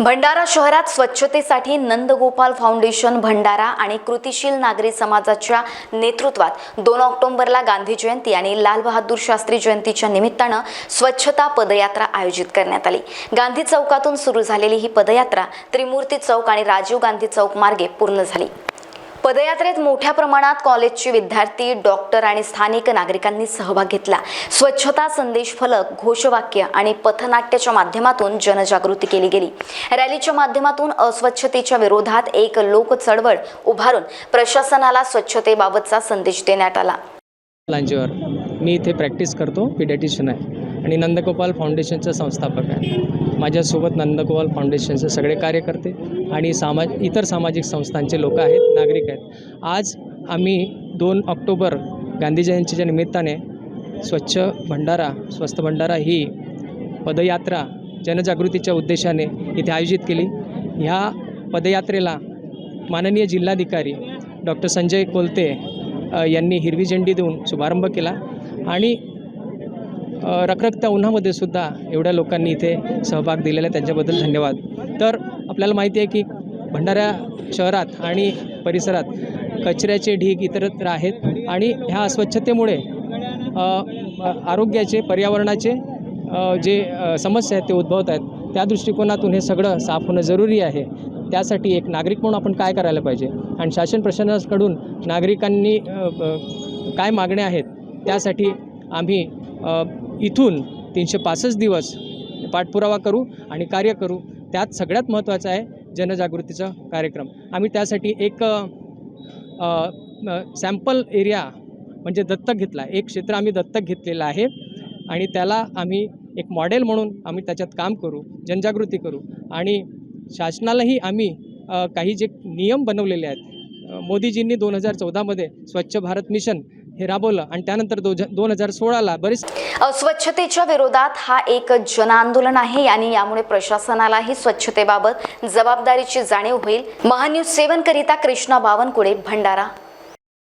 भंडारा शहरात स्वच्छतेसाठी नंदगोपाल फाउंडेशन भंडारा आणि कृतिशील नागरी समाजाच्या नेतृत्वात दोन ऑक्टोबरला गांधी जयंती आणि लाल बहादूर शास्त्री जयंतीच्या निमित्तानं स्वच्छता पदयात्रा आयोजित करण्यात आली. गांधी चौकातून सुरू झालेली ही पदयात्रा त्रिमूर्ती चौक आणि राजीव गांधी चौक मार्गे पूर्ण झाली. पदयात्रेत मोठ्या प्रमाणात कॉलेजचे विद्यार्थी डॉक्टर आणि स्थानिक नागरिकांनी सहभाग घेतला. स्वच्छता संदेश फलक घोषवाक्य आणि पथनाट्याच्या माध्यमातून जनजागृती केली गेली. रॅलीच्या माध्यमातून अस्वच्छतेच्या विरोधात एक लोक चळवळ उभारून प्रशासनाला स्वच्छतेबाबतचा संदेश देण्यात आला. मी इथे प्रॅक्टिस करतो पिडॅटिशियन आहे आणि नंदगोपाल फाउंडेशनचा संस्थापक आहे. माझ्यासोबत नंदगोपाल फाउंडेशनचे सगळे कार्यकर्ते आणि सामाज इतर सामाजिक संस्थांचे लोक आहेत नागरिक आहेत. आज आम्ही दोन ऑक्टोबर गांधी जयंतीच्या निमित्ताने स्वच्छ भंडारा स्वस्त भंडारा ही पदयात्रा जनजागृतीच्या उद्देशाने इथे आयोजित केली. ह्या पदयात्रेला माननीय जिल्हाधिकारी डॉक्टर संजय कोलते यांनी हिरवी झेंडी देऊन शुभारंभ केला आणि रखरखत्या उन्हामध्ये सुद्धा एवढ्या लोकांनी इथे सहभाग दिलेला आहे. त्यांच्याबद्दल धन्यवाद. तर आपल्याला माहिती आहे की भंडारा शहरात आणि परिसरात कचऱ्याचे ढीग इतरत्र आहेत आणि ह्या अस्वच्छतेमुळे आरोग्याचे पर्यावरणाचे जे समस्या आहेत ते उद्भवत आहेत. त्या दृष्टिकोनातून हे सगळं साफ होणं जरुरी आहे. त्यासाठी एक नागरिक म्हणून आपण काय करायला पाहिजे? आणि शासन प्रशासनाकडून नागरिकांनी काय मागण्या आहेत? त्यासाठी आम्ही इथून तीनशे पासष्ट दिवस पाठपुरावा करू आणि कार्य करू. त्यात सगळ्यात महत्त्वाचं आहे जनजागृतीचा कार्यक्रम. आम्ही त्यासाठी एक सॅम्पल एरिया म्हणजे दत्तक घेतला. एक क्षेत्र आम्ही दत्तक घेतलेलं आहे आणि त्याला आम्ही एक मॉडेल म्हणून आम्ही त्याच्यात काम करू जनजागृती करू. आणि शासनालाही आम्ही काही जे नियम बनवलेले आहेत मोदीजींनी दोन हजार चौदामध्ये स्वच्छ भारत मिशन हे राबवलं. आणि त्यानंतर दो दोन हजार सोळाला बरीच स्वच्छतेच्या विरोधात हा एक जनआंदोलन आहे आणि यामुळे प्रशासनालाही स्वच्छतेबाबत जबाबदारीची जाणीव होईल. महान्यूज सेवन करिता कृष्णा बावनकुळे भंडारा.